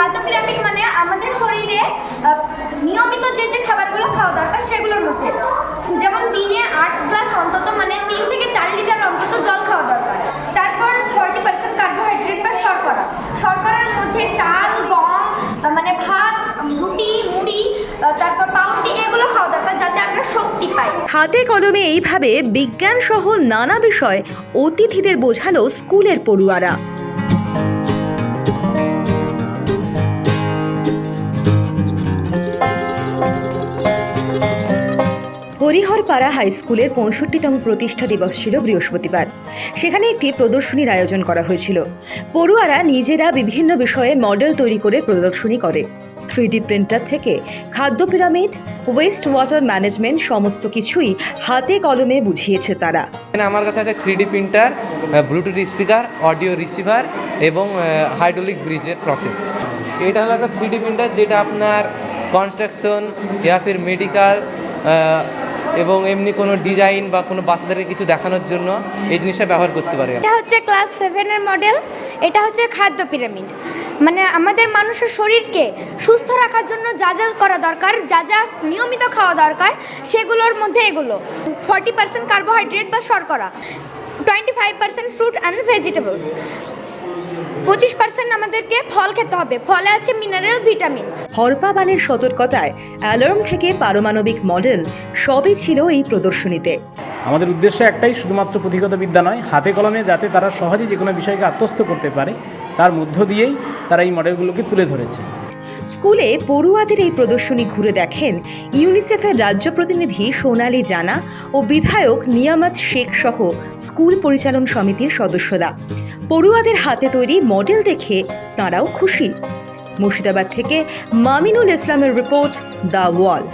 খাদ্য পিরামিড মানে আমাদের শরীরে নিয়মিত যে যে খাবারগুলো খাওয়া দরকার সেগুলোর মধ্যে। যেমন দিনে আট গ্লাস অন্তত মানে তিন থেকে চার লিটার অন্তত জল খাওয়া দরকার। তারপর ফর্টি পার্সেন্ট কার্বোহাইড্রেট বা শর্করা। শর্করার মধ্যে চাল, গম মানে ভাত, রুটি, মুড়ি তারপর পাউরুটি এগুলো খাওয়া দরকার যাতে আমরা শক্তি পাই। হাতে কলমে এইভাবে বিজ্ঞান সহ নানা বিষয় অতিথিদের বোঝালো স্কুলের পড়ুয়ারা। হরিহরপাড়া হাই স্কুলের পঁয়ষট্টিতম প্রতিষ্ঠা দিবস ছিল বৃহস্পতিবার। সেখানে একটি প্রদর্শনীর আয়োজন করা হয়েছিল। পড়ুয়ারা নিজেরা বিভিন্ন বিষয়ে মডেল তৈরি করে প্রদর্শনী করে। থ্রি ডি প্রিন্টার থেকে খাদ্য পিরামিড, ওয়েস্ট ওয়াটার ম্যানেজমেন্ট সমস্ত কিছুই হাতে কলমে বুঝিয়েছে তারা। আমার কাছে আছে three D printer, Bluetooth speaker, audio receiver এবং হাইড্রোলিক ব্রিজের প্রসেস। এটা হলো একটা থ্রি ডি প্রিন্টার যেটা আপনার কনস্ট্রাকশন ইয়া ফির মেডিকেল এবং এমনি কোনো ডিজাইন বা কোনো বাচ্চাদেরকে কিছু দেখানোর জন্য এই জিনিসটা ব্যবহার করতে পারে। এটা হচ্ছে ক্লাস সেভেনের মডেল এটা হচ্ছে খাদ্য পিরামিড মানে আমাদের মানুষের শরীরকে সুস্থ রাখার জন্য যা যা করা দরকার, যা যা নিয়মিত খাওয়া দরকার, সেগুলোর মধ্যে এগুলো। ফর্টি পার্সেন্ট কার্বোহাইড্রেট বা শর্করা twenty five percent fruit and vegetables পঁচিশ পার্সেন্ট আমাদেরকে ফল খেতে হবে। ফলে আছে মিনারেল ভিটামিন হরপাবানের সতর্কতায় অ্যালার্ম থেকে পারমাণবিক মডেল সবই ছিল এই প্রদর্শনীতে। আমাদের উদ্দেশ্য একটাই শুধুমাত্র পুঁথিগত বিদ্যা নয় হাতে কলমে যাতে তারা সহজেই যে কোনো বিষয়কে আত্মস্থ করতে পারে তার মধ্য দিয়েই তারা এই মডেলগুলোকে তুলে ধরেছে। স্কুলে পড়ুয়াদের এই প্রদর্শনী ঘুরে দেখেন ইউনিসেফের রাজ্য প্রতিনিধি সোনালি জানা ও বিধায়ক নিয়ামত শেখ সহ স্কুল পরিচালন সমিতির সদস্যরা। পড়ুয়াদের হাতে তৈরি মডেল দেখে তাঁরাও খুশি। মুর্শিদাবাদ থেকে মামিনুল ইসলামের রিপোর্ট দ্য ওয়াল।